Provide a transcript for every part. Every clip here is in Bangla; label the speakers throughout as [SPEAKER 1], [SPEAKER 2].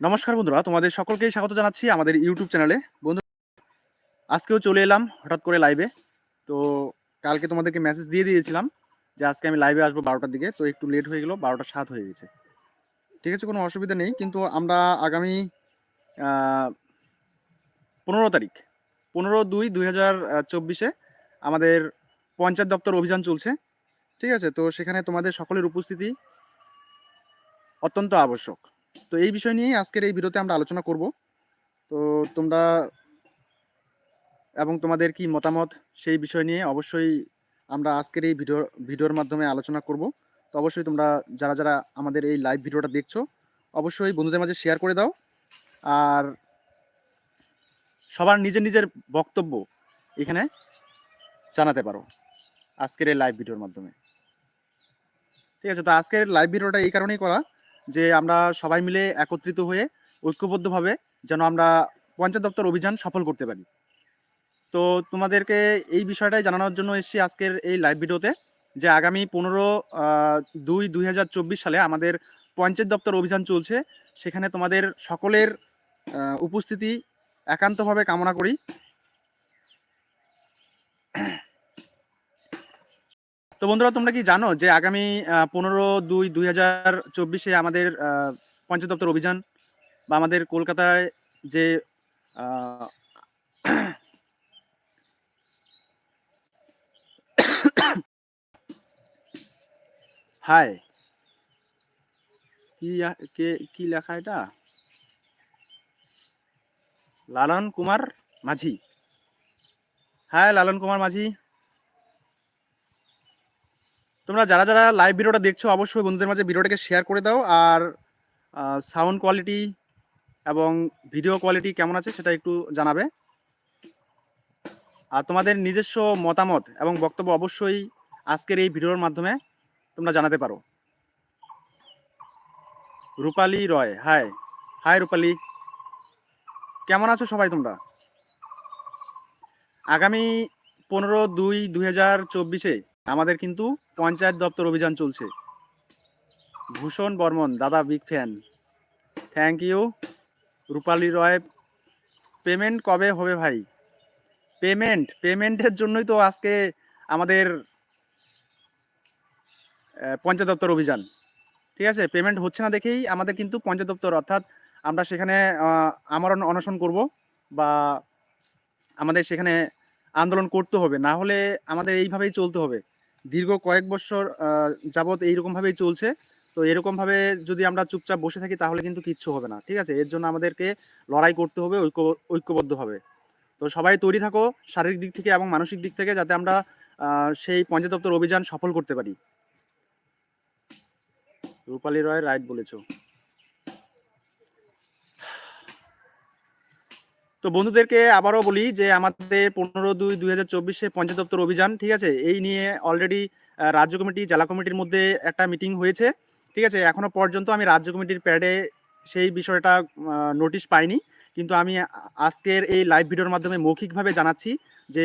[SPEAKER 1] নমস্কার বন্ধুরা, তোমাদের সকলকেই স্বাগত জানাচ্ছি আমাদের ইউটিউব চ্যানেলে বন্ধু, আজকেও চলে এলাম হঠাৎ করে লাইভে তো কালকে তোমাদেরকে মেসেজ দিয়ে দিয়েছিলাম যে আজকে আমি লাইভে আসব বারোটার দিকে। তো একটু লেট হয়ে গেলো, বারোটা সাত হয়ে গেছে। ঠিক আছে, কোনো অসুবিধা নেই, কিন্তু আমরা আগামী পনেরো তারিখ, পনেরো দুই দুই হাজার চব্বিশে আমাদের পঞ্চায়েত দপ্তর অভিযান চলছে। ঠিক আছে, তো সেখানে তোমাদের সকলের উপস্থিতি অত্যন্ত আবশ্যক। তো এই বিষয় নিয়েই আজকের এই ভিডিওতে আমরা আলোচনা করব। তো তোমরা এবং তোমাদের কি মতামত সেই বিষয় নিয়ে অবশ্যই আমরা আজকের এই ভিডিও, ভিডিওর মাধ্যমে আলোচনা করব। তো অবশ্যই তোমরা যারা যারা আমাদের এই লাইভ ভিডিওটা দেখছ, অবশ্যই বন্ধুদের মাঝে শেয়ার করে দাও। আর সবার নিজের নিজের বক্তব্য এখানে জানাতে পারো আজকের এই লাইভ ভিডিওর মাধ্যমে। ঠিক আছে, তো আজকের লাইভ ভিডিওটা এই কারণেই করা যে আমরা সবাই মিলে একত্রিত হয়ে ঐক্যবদ্ধভাবে যেন আমরা পঞ্চায়েত দপ্তর অভিযান সফল করতে পারি। তো তোমাদেরকে এই বিষয়টাই জানানোর জন্য এসেছি আজকের এই লাইভ ভিডিওতে যে আগামী পনেরো দুই দুই সালে আমাদের পঞ্চায়েত দপ্তর অভিযান চলছে। সেখানে তোমাদের সকলের উপস্থিতি একান্তভাবে কামনা করি। তো বন্ধুরা, তোমরা কি জানো যে আগামী পনেরো দুই দুই হাজার চব্বিশে আমাদের পঞ্চায়েত দপ্তর অভিযান বা আমাদের কলকাতায় যে হাই, কি কে, কি লেখা এটা? লালন কুমার মাঝি। হ্যাঁ লালন কুমার মাঝি। তোমরা যারা যারা লাইভ ভিডিওটা দেখছ, অবশ্যই বন্ধুদের মাঝে ভিডিওটাকে শেয়ার করে দাও। আর সাউন্ড কোয়ালিটি এবং ভিডিও কোয়ালিটি কেমন আছে সেটা একটু জানাবে। আর তোমাদের নিজস্ব মতামত এবং বক্তব্য অবশ্যই আজকের এই ভিডিওর মাধ্যমে তোমরা জানাতে পারো। Rupali Roy hi hi Rupali. কেমন আছো সবাই তোমরা? আগামী পনেরো দুই দুই হাজার চব্বিশে আমাদের কিন্তু পঞ্চায়েত দপ্তর অভিযান চলছে। ভূষণ বর্মন, দাদা big fan. Thank you Rupali Roy. Payment কবে হবে ভাই? পেমেন্ট পেমেন্টের জন্যই তো আজকে আমাদের পঞ্চায়েত দপ্তর অভিযান। ঠিক আছে? পেমেন্ট হচ্ছে না দেখেই আমাদের কিন্তু পঞ্চায়েত দপ্তর। অর্থাৎ আমরা সেখানে আমরণ অনশন করব বা আমাদের সেখানে আন্দোলন করতে হবে। না হলে আমাদের এইভাবেই চলতে হবে। দীর্ঘ কয়েক বছর যাবৎ এইরকমভাবেই চলছে। তো এরকমভাবে যদি আমরা চুপচাপ বসে থাকি, তাহলে কিন্তু কিচ্ছু হবে না, ঠিক আছে? এর জন্য আমাদেরকে লড়াই করতে হবে, ঐক্য, ঐক্যবদ্ধভাবে। তো সবাই তৈরি থাকো, শারীরিক দিক থেকে এবং মানসিক দিক থেকে, যাতে আমরা সেই পঞ্চায়েত দপ্তর অভিযান সফল করতে পারি। রূপালী রয় রাইট বলেছ। তো বন্ধুদেরকে আবারও বলি যে আমাদের পনেরো দুই দুই হাজার চব্বিশে পঞ্চায়েত দপ্তর অভিযান, ঠিক আছে? এই নিয়ে অলরেডি রাজ্য কমিটি, জেলা কমিটির মধ্যে একটা মিটিং হয়েছে, ঠিক আছে? এখনও পর্যন্ত আমি রাজ্য কমিটির প্যাডে সেই বিষয়টা নোটিশ পাইনি। কিন্তু আমি আজকের এই লাইভ ভিডিওর মাধ্যমে মৌখিকভাবে জানাচ্ছি যে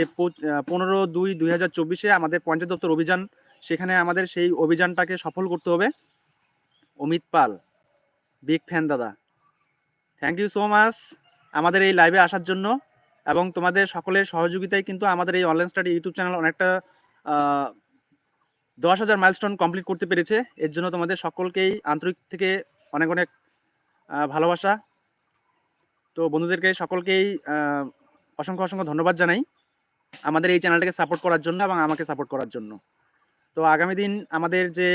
[SPEAKER 1] পনেরো দুই দুই হাজার চব্বিশে আমাদের পঞ্চায়েত দপ্তর অভিযান, সেখানে আমাদের সেই অভিযানটাকে সফল করতে হবে। অমিত পাল বিগ ফ্যান দাদা। থ্যাংক ইউ সো মাচ আমাদের এই লাইভে আসার জন্য এবং তোমাদের সকলের সহযোগিতায় কিন্তু আমাদের এই অনলাইন স্টাডি ইউটিউব চ্যানেল অনেকটা দশ হাজার মাইলস্টোন কমপ্লিট করতে পেরেছে। এর জন্য তোমাদের সকলকেই আন্তরিক থেকে অনেক অনেক ভালোবাসা। তো বন্ধুদেরকে সকলকেই অসংখ্য অসংখ্য ধন্যবাদ জানাই আমাদের এই চ্যানেলটাকে সাপোর্ট করার জন্য এবং আমাকে সাপোর্ট করার জন্য। তো আগামী দিন আমাদের যে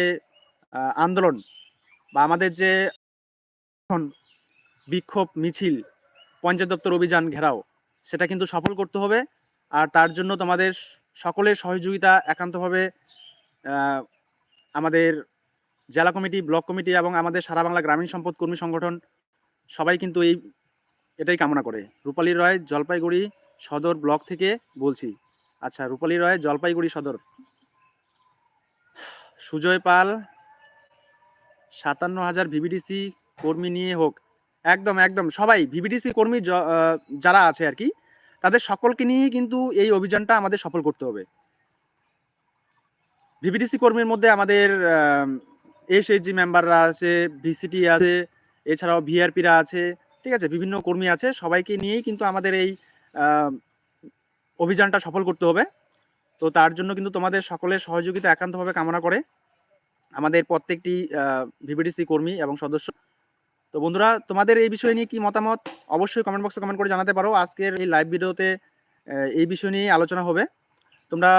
[SPEAKER 1] আন্দোলন বা আমাদের যে, বিক্ষোভ মিছিল পঞ্চায়েত দপ্তর অভিযান ঘেরাও। সেটা কিন্তু সফল করতে হবে। আর তার জন্য তোমাদের সকলের সহযোগিতা একান্তভাবে আমাদের জেলা কমিটি, ব্লক কমিটি এবং আমাদের সারা বাংলা গ্রামীণ সম্পদ কর্মী সংগঠন সবাই কিন্তু এই, এটাই কামনা করে। রূপালী রয় জলপাইগুড়ি সদর ব্লক থেকে বলছি। আচ্ছা রূপালী রয় জলপাইগুড়ি সদর। সুজয় পাল, সাতান্ন হাজার ভিভিডিসি কর্মী নিয়ে হোক একদম একদম। সবাই ভিভিডিসি কর্মী যারা আছে আর কি, তাদের সকলকে নিয়েই কিন্তু এই অভিযানটা আমাদের সফল করতে হবে। ভিভিডিসি কর্মীর মধ্যে আমাদের এসএইচজি মেম্বাররা আছে ভিসিটি আছে, এছাড়াও ভিআরপিরা আছে, ঠিক আছে? বিভিন্ন কর্মী আছে, সবাইকে নিয়েই কিন্তু আমাদের এই অভিযানটা সফল করতে হবে। তো তার জন্য কিন্তু তোমাদের সকলের সহযোগিতা একান্তভাবে কামনা করে আমাদের প্রত্যেকটি ভিভিডিসি কর্মী এবং সদস্য তো বন্ধুরা, তোমাদের এই বিষয় নিয়ে কি মতামত? অবশ্যই কমেন্ট বক্সে কমেন্ট করে জানাতে পারো। আজকের এই লাইভ ভিডিওতে এই বিষয় নিয়ে আলোচনা হবে। তোমরা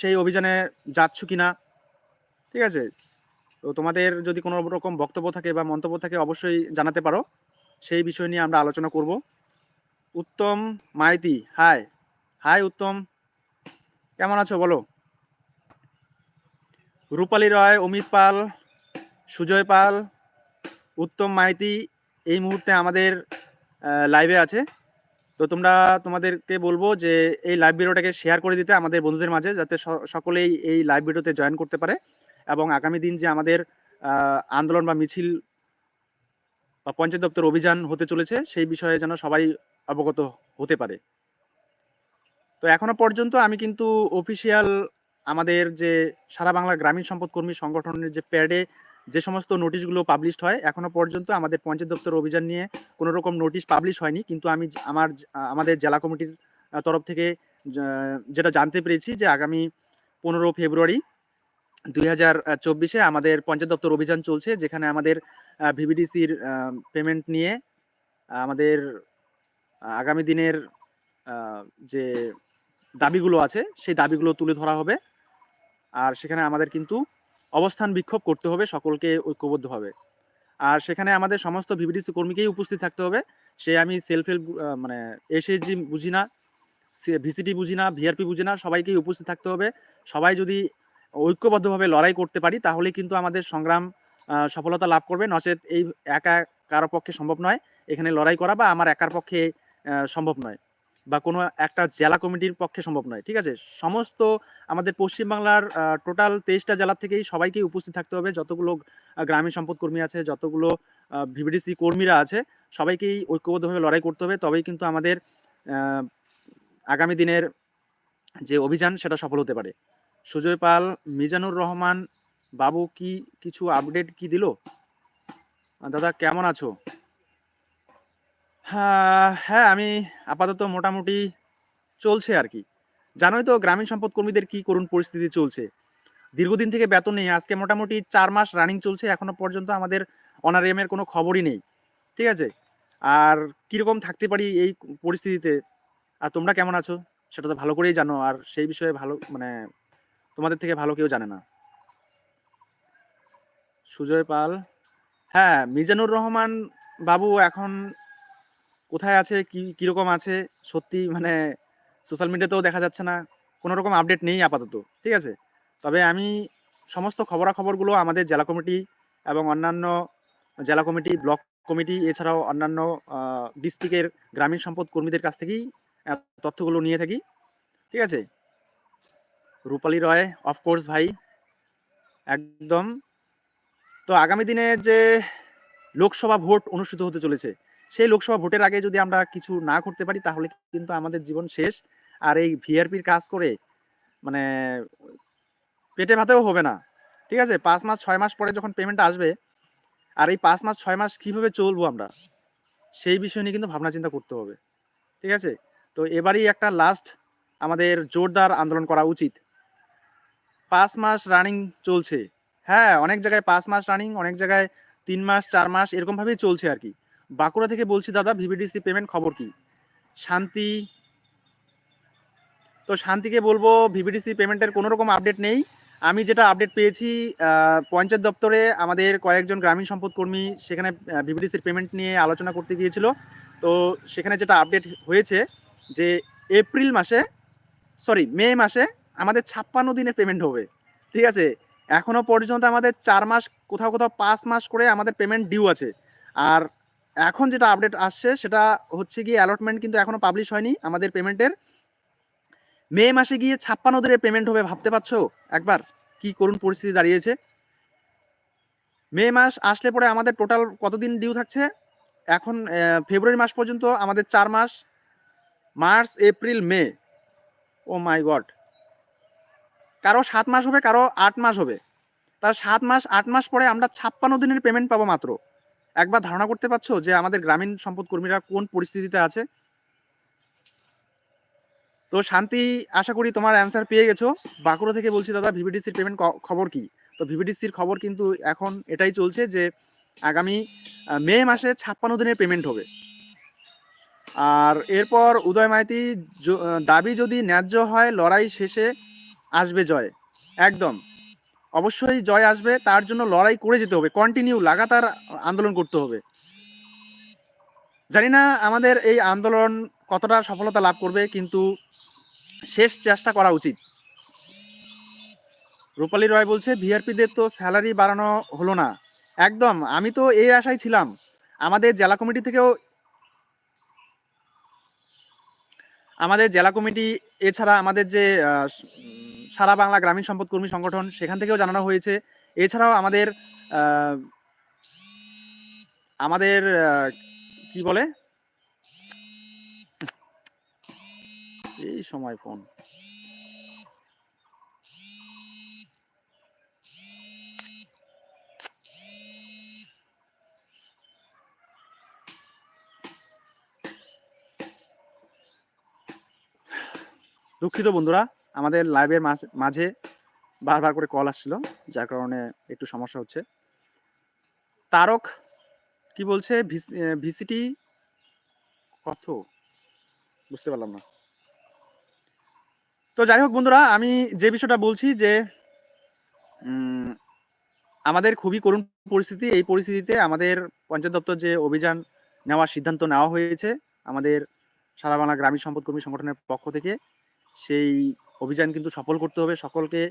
[SPEAKER 1] সেই অভিযানে যাচ্ছ কি না ঠিক আছে? তো তোমাদের যদি কোনো রকম বক্তব্য থাকে বা মন্তব্য থাকে, অবশ্যই জানাতে পারো। সেই বিষয় নিয়ে আমরা আলোচনা করব। Uttam Maiti hi hi Uttam. কেমন আছো বলো? রূপালী রয়, অমিত পাল, সুজয় পাল উত্তম মাইতি এই মুহূর্তে আমাদের লাইভে আছে। তো তোমরা তোমাদেরকে বলব যে এই লাইভ ভিডিওটাকে শেয়ার করে দিতে আমাদের বন্ধুদের মাঝে, যাতে সকলেই এই লাইভ ভিডিওতে জয়েন করতে পারে এবং আগামী দিন যে আমাদের আন্দোলন বা মিছিল বা পঞ্চায়েত দপ্তর অভিযান হতে চলেছে, সেই বিষয়ে যেন সবাই অবগত হতে পারে। তো এখনও পর্যন্ত আমি কিন্তু অফিসিয়াল আমাদের যে সারা বাংলা গ্রামীণ সম্পদ কর্মী সংগঠনের যে প্যাডে যে সমস্ত নোটিশগুলো পাবলিশড হয়, এখনও পর্যন্ত আমাদের পঞ্চায়েত দপ্তর অভিযান নিয়ে কোনো রকম নোটিশ পাবলিশ হয়নি। কিন্তু আমি আমার আমাদের জেলা কমিটির তরফ থেকে যেটা জানতে পেরেছি যে আগামী পনেরো ফেব্রুয়ারি দুই হাজার চব্বিশে আমাদের পঞ্চায়েত দপ্তর অভিযান চলছে, যেখানে আমাদের ভিভিডিসির পেমেন্ট নিয়ে আমাদের আগামী দিনের যে দাবিগুলো আছে, সেই দাবিগুলো তুলে ধরা হবে। আর সেখানে আমাদের কিন্তু অবস্থান বিক্ষোভ করতে হবে সকলকে ঐক্যবদ্ধভাবে। আর সেখানে আমাদের সমস্ত ভিভিডিসি কর্মীকেই উপস্থিত থাকতে হবে। সে আমি সেলফ হেল্প মানে এসএসজি বুঝি না ভিসিটি বুঝি না ভিআরপি বুঝি না, সবাইকেই উপস্থিত থাকতে হবে। সবাই যদি ঐক্যবদ্ধভাবে লড়াই করতে পারি, তাহলে কিন্তু আমাদের সংগ্রাম সফলতা লাভ করবে। নচেত এই একা, কারও পক্ষে সম্ভব নয়। এখানে লড়াই করা বা আমার একার পক্ষে সম্ভব নয়। বা কোনো একটা জেলা কমিটির পক্ষে সম্ভব নয়, ঠিক আছে? সমস্ত আমাদের পশ্চিমবাংলার টোটাল তেইশটা জেলা থেকেই সবাইকেই উপস্থিত থাকতে হবে। যতগুলো গ্রামীণ সম্পদ কর্মী আছে, যতগুলো ভিভিডিসি কর্মীরা আছে, সবাইকেই ঐক্যবদ্ধভাবে লড়াই করতে হবে। তবেই কিন্তু আমাদের আগামী দিনের যে অভিযান সেটা সফল হতে পারে। সুজয় পাল, মিজানুর রহমান, বাবু কি কিছু আপডেট কি দিল? দাদা, কেমন আছো? হ্যাঁ হ্যাঁ আমি আপাতত মোটামুটি চলছে আর কি। জানোই তো গ্রামীণ সম্পদ কর্মীদের কি করুণ পরিস্থিতি চলছে। দীর্ঘদিন থেকে বেতন নেই, আজকে মোটামুটি চার মাস রানিং চলছে, এখনও পর্যন্ত আমাদের অনারিয়ামের কোনো খবরই নেই, ঠিক আছে? আর কীরকম থাকতে পারি এই পরিস্থিতিতে? আর তোমরা কেমন আছো? সেটা তো ভালো করেই জানো, আর সেই বিষয়ে ভালো মানে তোমাদের থেকে ভালো কেউ জানে না। সুজয় পাল? হ্যাঁ মিজানুর রহমান বাবু এখন কোথায় আছে? কি, কীরকম আছে? সত্যি মানে সোশ্যাল মিডিয়াতেও দেখা যাচ্ছে না। কোনো রকম আপডেট নেই আপাতত, ঠিক আছে? তবে আমি সমস্ত খবরাখবরগুলো আমাদের জেলা কমিটি এবং অন্যান্য জেলা কমিটি, ব্লক কমিটি, এছাড়াও অন্যান্য ডিস্ট্রিক্টের গ্রামীণ সম্পদ কর্মীদের কাছ থেকেই তথ্যগুলো নিয়ে থাকি, ঠিক আছে? রূপালী রয় অফকোর্স ভাই, একদম। তো আগামী দিনে যে লোকসভা ভোট অনুষ্ঠিত হতে চলেছে সেই লোকসভা ভোটের আগে যদি আমরা কিছু না করতে পারি, তাহলে কিন্তু আমাদের জীবন শেষ। আর এই ভিআরপির কাজ করে মানে পেটে ভাতেও হবে না। ঠিক আছে? পাঁচ মাস, ছয় মাস পরে যখন পেমেন্ট আসবে, আর এই পাঁচ মাস, ছয় মাস কীভাবে চলবো আমরা? সেই বিষয় নিয়ে কিন্তু ভাবনা চিন্তা করতে হবে। ঠিক আছে? তো এবারই একটা লাস্ট আমাদের জোরদার আন্দোলন করা উচিত। পাঁচ মাস রানিং চলছে। হ্যাঁ অনেক জায়গায় পাঁচ মাস রানিং অনেক জায়গায় তিন মাস, চার মাস, এরকমভাবেই চলছে আর কি। বাঁকুড়া থেকে বলছি, দাদা, ভিভিডিসি পেমেন্ট খবর কি? শান্তি, তো শান্তিকে বলব, ভিভিডিসি পেমেন্টের কোনো রকম আপডেট নেই। আমি যেটা আপডেট পেয়েছি পঞ্চায়েত দপ্তরে আমাদের কয়েকজন গ্রামীণ সম্পদ কর্মী সেখানে ভিভিডিসির পেমেন্ট নিয়ে আলোচনা করতে গিয়েছিল। তো সেখানে যেটা আপডেট হয়েছে যে এপ্রিল মাসে সরি মে মাসে আমাদের ছাপ্পান্ন দিনের পেমেন্ট হবে। ঠিক আছে? এখনও পর্যন্ত আমাদের চার মাস, কোথাও কোথাও পাঁচ মাস করে আমাদের পেমেন্ট ডিউ আছে। আর এখন যেটা আপডেট আসছে সেটা হচ্ছে গিয়ে অ্যালটমেন্ট কিন্তু এখনও পাবলিশ হয়নি আমাদের পেমেন্টের মে মাসে গিয়ে ছাপ্পান্ন দিনের পেমেন্ট হবে, ভাবতে পারছ? একবার কি করুন পরিস্থিতি দাঁড়িয়েছে। মে মাস আসলে পরে আমাদের টোটাল কতদিন ডিউ থাকছে? এখন ফেব্রুয়ারি মাস পর্যন্ত আমাদের চার মাস, March, April, May. Oh my god কারও সাত মাস হবে, কারও আট মাস হবে। তা সাত মাস, আট মাস পরে আমরা ছাপ্পান্ন দিনের পেমেন্ট পাবো মাত্র। একবার ধারণা করতে পারছ যে আমাদের গ্রামীণ সম্পদ কর্মীরা কোন পরিস্থিতিতে আছে? তো শান্তি, আশা করি তোমার অ্যান্সার পেয়ে গেছো। বাঁকুড়া থেকে বলছি দাদা ভিভিডিসির পেমেন্ট খবর কি? তো ভিভিডিসির খবর কিন্তু এখন এটাই চলছে যে আগামী মে মাসে ছাপ্পান্ন দিনের পেমেন্ট হবে। আর এরপর উদয় মাইতি দাবি যদি ন্যায্য হয়, লড়াই শেষে আসবে জয়। একদম। অবশ্যই জয় আসবে, তার জন্য লড়াই করে যেতে হবে কন্টিনিউ লাগাতার আন্দোলন করতে হবে। জানি না আমাদের এই আন্দোলন কতটা সফলতা লাভ করবে, কিন্তু শেষ চেষ্টা করা উচিত। রূপালী রয় বলছে, ভিআরপিদের তো স্যালারি বাড়ানো হলো না। একদম, আমি তো এই আশায় ছিলাম। আমাদের জেলা কমিটি থেকেও আমাদের জেলা কমিটি, এছাড়া আমাদের যে সারা বাংলা গ্রামীণ সম্পদ কর্মী সংগঠন সেখান থেকেও জানানো হয়েছে। এছাড়াও আমাদের আমাদের কি বলে? এই সময় ফোন। দুঃখিত বন্ধুরা আমাদের লাইভের মাঝে বারবার করে কল আসছিল, যার কারণে একটু সমস্যা হচ্ছে। তারক কি বলছে? ভিসিটি কত? বুঝতে পারলাম না। তো যাই হোক বন্ধুরা, আমি যে বিষয়টা বলছি যে আমাদের খুবই করুণ পরিস্থিতি। এই পরিস্থিতিতে আমাদের পঞ্চায়েত দপ্তর যে অভিযান নেওয়ার সিদ্ধান্ত নেওয়া হয়েছে, আমাদের সারা বাংলা গ্রামীণ সম্পদ কর্মী সংগঠনের পক্ষ থেকে সেই অভিযান কিন্তু সফল করতে হবে সকলকে।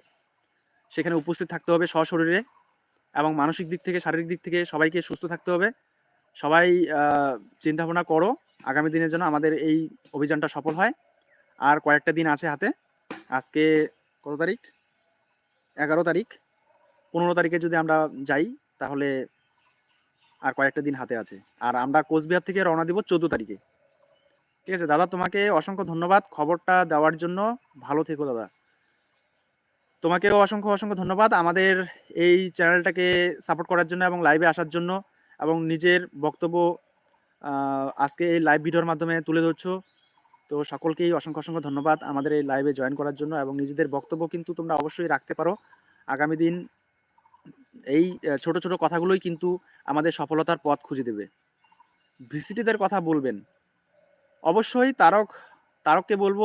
[SPEAKER 1] সেখানে উপস্থিত থাকতে হবে সশরীরে এবং মানসিক দিক থেকে, শারীরিক দিক থেকে সবাইকে সুস্থ থাকতে হবে। সবাই চিন্তা ভাবনা করো, আগামী দিনের জন্য আমাদের এই অভিযানটা সফল হয়। আর কয়েকটা দিন আছে হাতে। আজকে কত তারিখ? এগারো তারিখ। পনেরো তারিখে যদি আমরা যাই, তাহলে আর কয়েকটা দিন হাতে আছে। আর আমরা কোচবিহার থেকে রওনা দিব চোদ্দ তারিখে। ঠিক আছে, দাদা তোমাকে অসংখ্য ধন্যবাদ খবরটা দেওয়ার জন্য। ভালো থেকো, দাদা। তোমাকেও অসংখ্য অসংখ্য ধন্যবাদ আমাদের এই চ্যানেলটাকে সাপোর্ট করার জন্য এবং লাইভে আসার জন্য এবং নিজের বক্তব্য আজকে এই লাইভ ভিডিওর মাধ্যমে তুলে ধরছো। তো সকলকেই অসংখ্য অসংখ্য ধন্যবাদ আমাদের এই লাইভে জয়েন করার জন্য এবং নিজেদের বক্তব্য কিন্তু তোমরা অবশ্যই রাখতে পারো। আগামী দিন এই ছোট ছোট কথাগুলোই কিন্তু আমাদের সফলতার পথ খুঁজে দেবে। ভিসিটিদের কথা বলবেন। অবশ্যই তারক, তারককে বলব,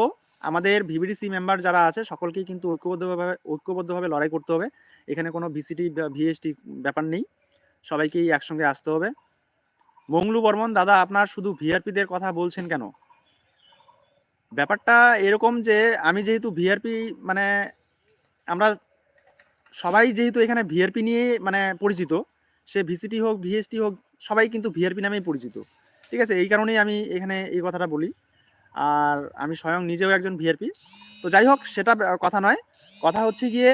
[SPEAKER 1] আমাদের ভিভিডিসি মেম্বার যারা আছে, সকলকেই কিন্তু ঐক্যবদ্ধভাবে ঐক্যবদ্ধভাবে লড়াই করতে হবে। এখানে কোনো ভিসিটি, ভিএসটি ব্যাপার নেই। সবাইকেই একসঙ্গে আসতে হবে। মংলু বর্মন, দাদা, আপনার শুধু ভিআরপিদের কথা বলছেন কেন? ব্যাপারটা এরকম যে, আমি যেহেতু ভিআরপি মানে আমরা সবাই যেহেতু এখানে ভিআরপি নিয়ে মানে পরিচিত, সে ভিসিটি হোক, ভিএসটি হোক, সবাই কিন্তু ভিআরপি নামেই পরিচিত। ঠিক আছে, এই কারণেই আমি এখানে এই কথাটা বলি। আর আমি স্বয়ং নিজেও একজন ভিআরপি তো যাই হোক, সেটা কথা নয়। কথা হচ্ছে গিয়ে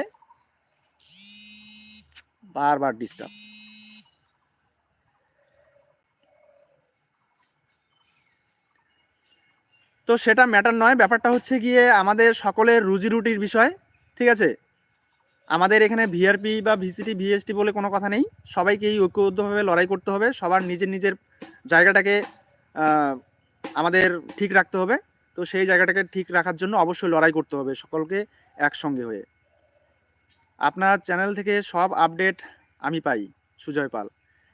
[SPEAKER 1] বারবার ডিস্টার্ব তো সেটা ম্যাটার নয়, ব্যাপারটা হচ্ছে গিয়ে আমাদের সকলের রুজি রুটির বিষয়, ঠিক আছে? আমাদের এখানে ভিআরপি বা ভিসিটি ভিএসটি বলে কোনো কথা নেই। সবাইকেই ঐক্যবদ্ধভাবে লড়াই করতে হবে। সবার নিজের নিজের জায়গাটাকে আমাদের ঠিক রাখতে হবে। তো সেই জায়গাটাকে ঠিক রাখার জন্য অবশ্যই লড়াই করতে হবে সকলকে একসঙ্গে হয়ে। আপনার চ্যানেল থেকে সব আপডেট আমি পাই, সুজয় পাল।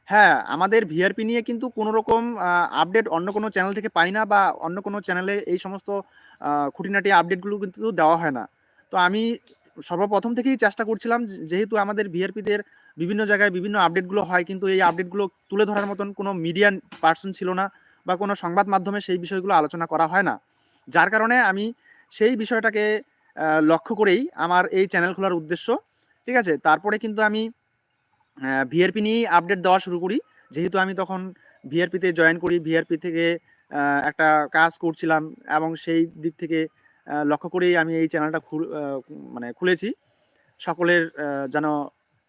[SPEAKER 1] হ্যাঁ আমাদের ভিআরপি নিয়ে কিন্তু কোনো রকম আপডেট অন্য কোনো চ্যানেল থেকে পাই না বা অন্য কোনো চ্যানেলে এই সমস্ত খুঁটিনাটি আপডেটগুলো কিন্তু দেওয়া হয় না। তো আমি সর্বপ্রথম থেকেই চেষ্টা করছিলাম যেহেতু আমাদের ভিআরপিদের বিভিন্ন জায়গায় বিভিন্ন আপডেটগুলো হয়, কিন্তু এই আপডেটগুলো তুলে ধরার মতন কোনো মিডিয়া পার্সন ছিল না বা কোনো সংবাদ মাধ্যমে সেই বিষয়গুলো আলোচনা করা হয় না। যার কারণে আমি সেই বিষয়টাকে লক্ষ্য করেই আমার এই চ্যানেল খোলার উদ্দেশ্য, ঠিক আছে? তারপরে কিন্তু আমি ভিআরপি নিয়েই আপডেট দেওয়া শুরু করি। যেহেতু আমি তখন ভিআরপিতে জয়েন করি ভিআরপি থেকে একটা কাজ করছিলাম এবং সেই দিক থেকে লক্ষ্য করেই আমি এই চ্যানেলটা মানে খুলেছি। সকলের যেন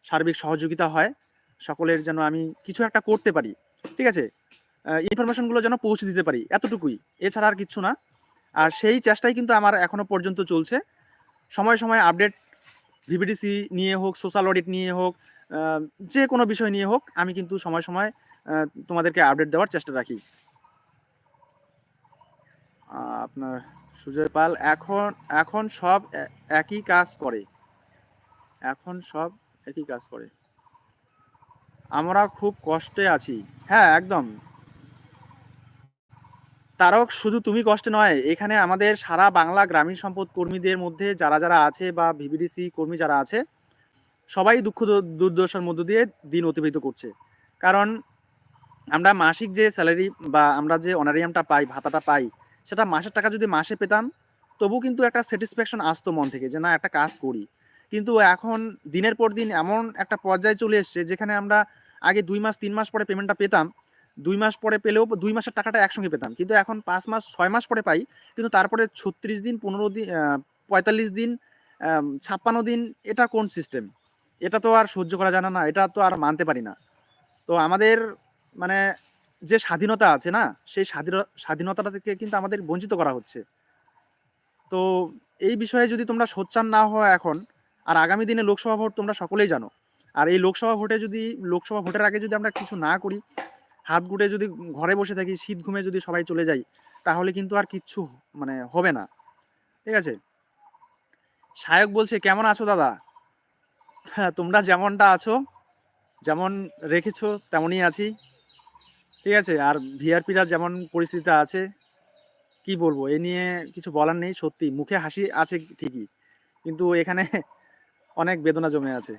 [SPEAKER 1] সার্বিক সহযোগিতা হয়, সকলের যেন আমি কিছু একটা করতে পারি, ঠিক আছে? ইনফরমেশনগুলো যেন পৌঁছে দিতে পারি, এতটুকুই। এছাড়া আর কিচ্ছু না। আর সেই চেষ্টাই কিন্তু আমার এখনও পর্যন্ত চলছে। সময় সময় আপডেট, ভিভিডিসি নিয়ে হোক, সোশ্যাল অডিট নিয়ে হোক যে কোনো বিষয় নিয়ে হোক, আমি কিন্তু সময় সময় তোমাদেরকে আপডেট দেওয়ার চেষ্টা রাখি। আপনার সুজয় পাল, এখন এখন সব একই কাজ করে। এখন সব একই কাজ করে। আমরা খুব কষ্টে আছি। হ্যাঁ একদম। তারক, শুধু তুমি কষ্টে নয়, এখানে আমাদের সারা বাংলা গ্রামীণ সম্পদ কর্মীদের মধ্যে যারা যারা আছে বা ভিবিডিসি কর্মী যারা আছে, সবাই দুঃখ দুর্দশার মধ্য দিয়ে দিন অতিবাহিত করছে। কারণ আমরা মাসিক যে স্যালারি বা আমরা যে অনারিয়ামটা পাই, ভাতাটা পাই সেটা মাসের টাকা যদি মাসে পেতাম, তবু কিন্তু একটা স্যাটিসফ্যাকশন আসতো মন থেকে যে না, একটা কাজ করি। কিন্তু এখন দিনের পর দিন এমন একটা পর্যায়ে চলে এসছে যেখানে আমরা আগে দুই মাস, তিন মাস পরে পেমেন্টটা পেতাম। দুই মাস পরে পেলেও দুই মাসের টাকাটা একসঙ্গে পেতাম। কিন্তু এখন পাঁচ মাস, ছয় মাস পরে পাই, কিন্তু তারপরে ছত্রিশ দিন, পনেরো দিন পঁয়তাল্লিশ দিন ছাপ্পান্ন দিন এটা কোন সিস্টেম এটা তো আর সহ্য করা যায় না না, এটা তো আর মানতে পারি না। তো আমাদের মানে যে স্বাধীনতা আছে না, সেই স্বাধীন- স্বাধীনতাটা থেকে কিন্তু আমাদের বঞ্চিত করা হচ্ছে। তো এই বিষয়ে যদি তোমরা সোচ্চার না হয় এখন, আর আগামী দিনে লোকসভা ভোট তোমরা সকলেই জানো, আর এই লোকসভা ভোটে যদি, লোকসভা ভোটের আগে যদি আমরা কিছু না করি, হাত গুটে যদি ঘরে বসে থাকি, শীত ঘুমে যদি সবাই চলে যাই, তাহলে কিন্তু আর কিচ্ছু মানে হবে না। ঠিক আছে? সায়ক বলছে, কেমন আছো দাদা? হ্যাঁ তোমরা যেমনটা আছো, যেমন রেখেছো, তেমনই আছি। ঠিক আছে, আর ভিআরপিরা যেমন পরিস্থিতিতে আছে, কি বলব? এ নিয়ে কিছু বলার নেই, সত্যি। মুখে হাসি আছে ঠিকই, কিন্তু এখানে অনেক বেদনা জমে আছে।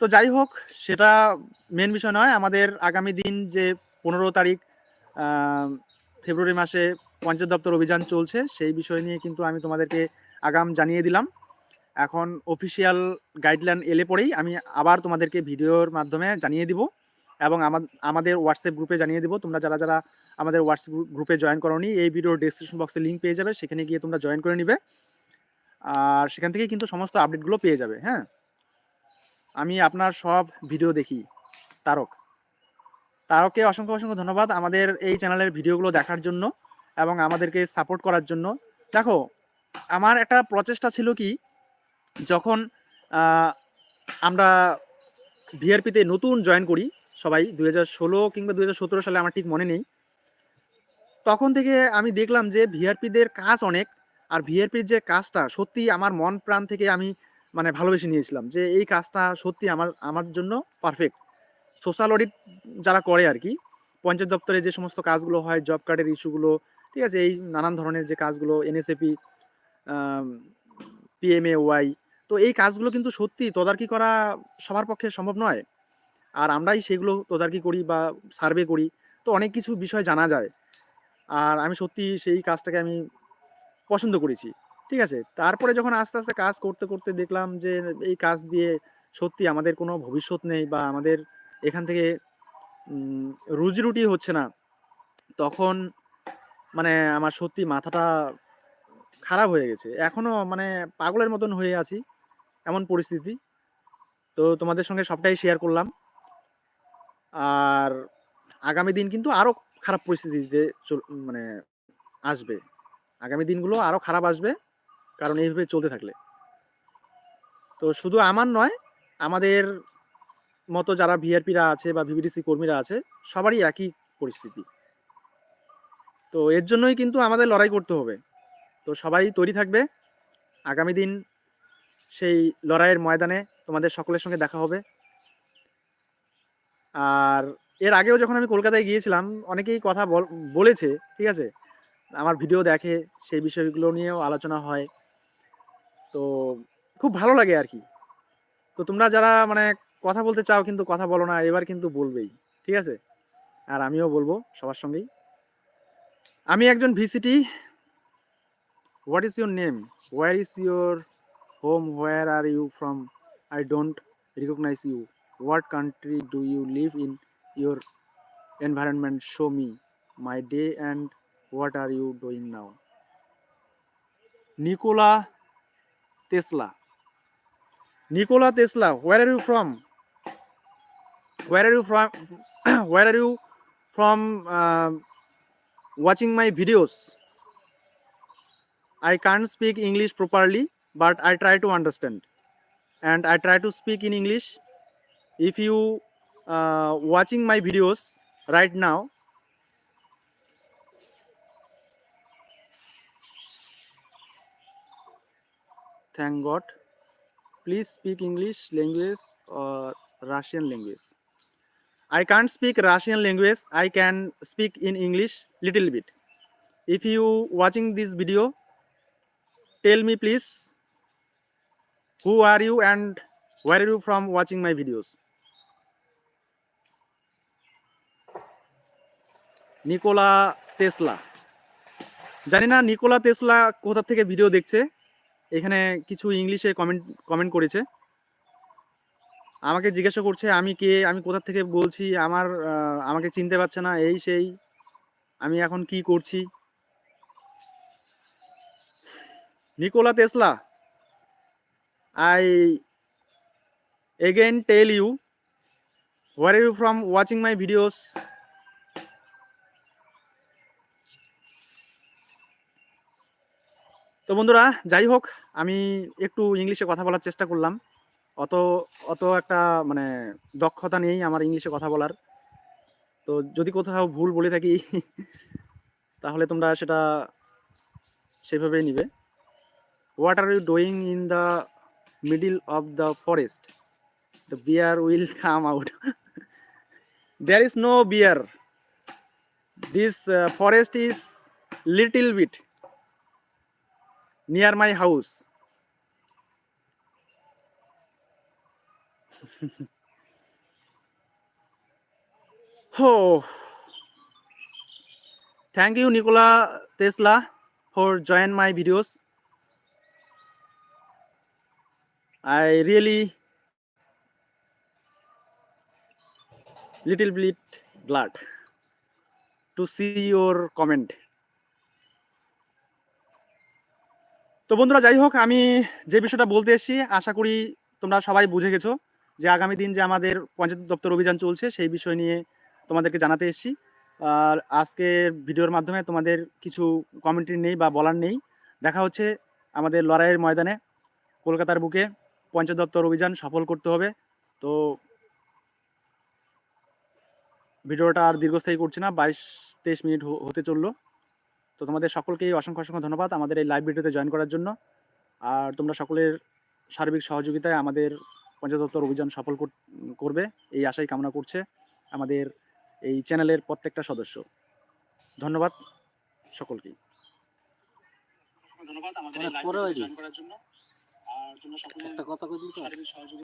[SPEAKER 1] তো যাই হোক, সেটা মেন বিষয় নয়। আমাদের আগামী দিন যে পনেরো তারিখ ফেব্রুয়ারি মাসে পঞ্চায়েত দপ্তর অভিযান চলছে, সেই বিষয় নিয়ে কিন্তু আমি তোমাদেরকে আগাম জানিয়ে দিলাম। এখন অফিসিয়াল গাইডলাইন এলে পরেই আমি আবার তোমাদেরকে ভিডিওর মাধ্যমে জানিয়ে দিব। এবং আমা- আমাদের হোয়াটসঅ্যাপ গ্রুপে জানিয়ে দেবো। তোমরা যারা যারা আমাদের হোয়াটসঅ্যাপ গ্রুপে জয়েন করনি, এই ভিডিওর ডেসক্রিপশন বক্সে লিঙ্ক পেয়ে যাবে। সেখানে গিয়ে তোমরা জয়েন করে নিবে। আর সেখান থেকে কিন্তু সমস্ত আপডেটগুলো পেয়ে যাবে হ্যাঁ? আমি আপনার সব ভিডিও দেখি। তারক। তারককে অসংখ্য অসংখ্য ধন্যবাদ আমাদের এই চ্যানেলের ভিডিওগুলো দেখার জন্য এবং আমাদেরকে সাপোর্ট করার জন্য। দেখো, আমার একটা প্রচেষ্টা ছিল কি, যখন আমরা ভিআরপিতে নতুন জয়েন করি সবাই দু হাজার ষোলো কিংবা দু হাজার সতেরো সালে আমার ঠিক মনে নেই। তখন থেকে আমি দেখলাম যে ভিআরপিদের কাজ অনেক আর ভিআরপির যে কাজটা সত্যি আমার মন প্রাণ থেকে আমি মানে ভালোবেসে নিয়েছিলাম যে এই কাজটা সত্যি আমার আমার জন্য পারফেক্ট সোশ্যাল অডিট যারা করে আর কি, পঞ্চায়েত দপ্তরে যে সমস্ত কাজগুলো হয় জব কার্ডের ইস্যুগুলো ঠিক আছে, এই নানান ধরনের যে কাজগুলো এনএসএপি পিএমএ ওয়াই তো এই কাজগুলো কিন্তু সত্যি তদারকি করা সবার পক্ষে সম্ভব নয়। আর আমরাই সেগুলো তদারকি করি বা সার্ভে করি। তো অনেক কিছু বিষয় জানা যায়। আর আমি সত্যি সেই কাজটাকে আমি পছন্দ করেছি। ঠিক আছে? তারপরে যখন আস্তে আস্তে কাজ করতে করতে দেখলাম যে এই কাজ দিয়ে সত্যি আমাদের কোনো ভবিষ্যৎ নেই বা আমাদের এখান থেকে রুজি রুটি হচ্ছে না, তখন মানে আমার সত্যি মাথাটা খারাপ হয়ে গেছে। এখনও মানে পাগলের মতন হয়ে আছি, এমন পরিস্থিতি। তো তোমাদের সঙ্গে সবটাই শেয়ার করলাম। আর আগামী দিন কিন্তু আরও খারাপ পরিস্থিতিতে মানে আসবে। আগামী দিনগুলো আরও খারাপ আসবে, কারণ এইভাবে চলতে থাকলে। তো শুধু আমার নয়, আমাদের মতো যারা ভিআরপিরা আছে বা ভিভিডিসি কর্মীরা আছে, সবারই একই পরিস্থিতি। তো এর জন্যই কিন্তু আমাদের লড়াই করতে হবে। তো সবাই তৈরি থাকবে। আগামী দিন সেই লড়াইয়ের ময়দানে তোমাদের সকলের সঙ্গে দেখা হবে। আর এর আগেও যখন আমি কলকাতায় গিয়েছিলাম, অনেকেই কথা বল- বলেছে, ঠিক আছে? আমার ভিডিও দেখে, সেই বিষয়গুলো নিয়েও আলোচনা হয়। তো খুব ভালো লাগে আর কি। তো তোমরা যারা মানে কথা বলতে চাও কিন্তু কথা বলো না, এবার কিন্তু বলবেই, ঠিক আছে? আর আমিও বলব সবার সঙ্গেই। আমি একজন ভিসিটি। What is your name where is your home where are you from I don't recognise you What country do you live in? Your environment show me my day and what are you doing now? Nikola Tesla. Nikola Tesla, where are you from? Where are you from? where are you from uh, watching my videos? I can't speak English properly, but I try to understand. And I try to speak in English if you uh, watching my videos right now. Thank God. Please speak English language or Russian language. I can't speak Russian language. I can speak in English little bit. If you watching this video, tell me please who are you and where are you from watching my videos. Nikola Tesla. জানি না নিকোলা তেসলা কোথা থেকে ভিডিও দেখছে। এখানে কিছু ইংলিশে কমেন্ট কমেন্ট করেছে। আমাকে জিজ্ঞাসা করছে, আমি কে, আমি কোথা থেকে বলছি, আমার আমাকে চিনতে পারছে না, এই সেই, আমি এখন কি করছি। Nikola Tesla I again tell you where you from watching my videos তো বন্ধুরা, যাই হোক, আমি একটু ইংলিশে কথা বলার চেষ্টা করলাম। অত অত একটা মানে দক্ষতা নেই আমার ইংলিশে কথা বলার। তো যদি কোথাও ভুল বলে থাকি, তাহলে তোমরা সেটা সেভাবেই নিবে। What are you doing in the middle of the forest the bear will come out there is no bear this forest is little bit near my house. oh, thank you, Nikola Tesla, for join my videos. I really little bit glad to see your comment. তো বন্ধুরা, যাই হোক, আমি যে বিষয়টা বলতে এসেছি, আশা করি তোমরা সবাই বুঝে গেছো যে আগামী দিন যে আমাদের পঞ্চায়েত দপ্তর অভিযান চলছে, সেই বিষয় নিয়ে তোমাদেরকে জানাতে এসেছি। আর আজকের ভিডিওর মাধ্যমে তোমাদের কিছু কমেন্ট্রি নেই বা বলার নেই। দেখা হচ্ছে আমাদের লড়াইয়ের ময়দানে। কলকাতার বুকে পঞ্চায়েত দপ্তর অভিযান সফল করতে হবে। তো ভিডিওটা আর দীর্ঘস্থায়ী করছি না, বাইশ তেইশ মিনিট হতে চলল। তো তোমাদের সকলকেই অসংখ্য অসংখ্য ধন্যবাদ আমাদের এই লাইভ ভিডিওতে জয়েন করার জন্য। আর তোমরা সকলের সার্বিক সহযোগিতায় আমাদের পঞ্চায়েত দপ্তর অভিযান সফল করবে এই আশাই কামনা করছে আমাদের এই চ্যানেলের প্রত্যেকটা সদস্য। ধন্যবাদ সকলকেই। ধন্যবাদ আমাদের
[SPEAKER 2] পরে হয়নি।
[SPEAKER 1] করার জন্য। আর তোমরা সকলের
[SPEAKER 2] একটা কথা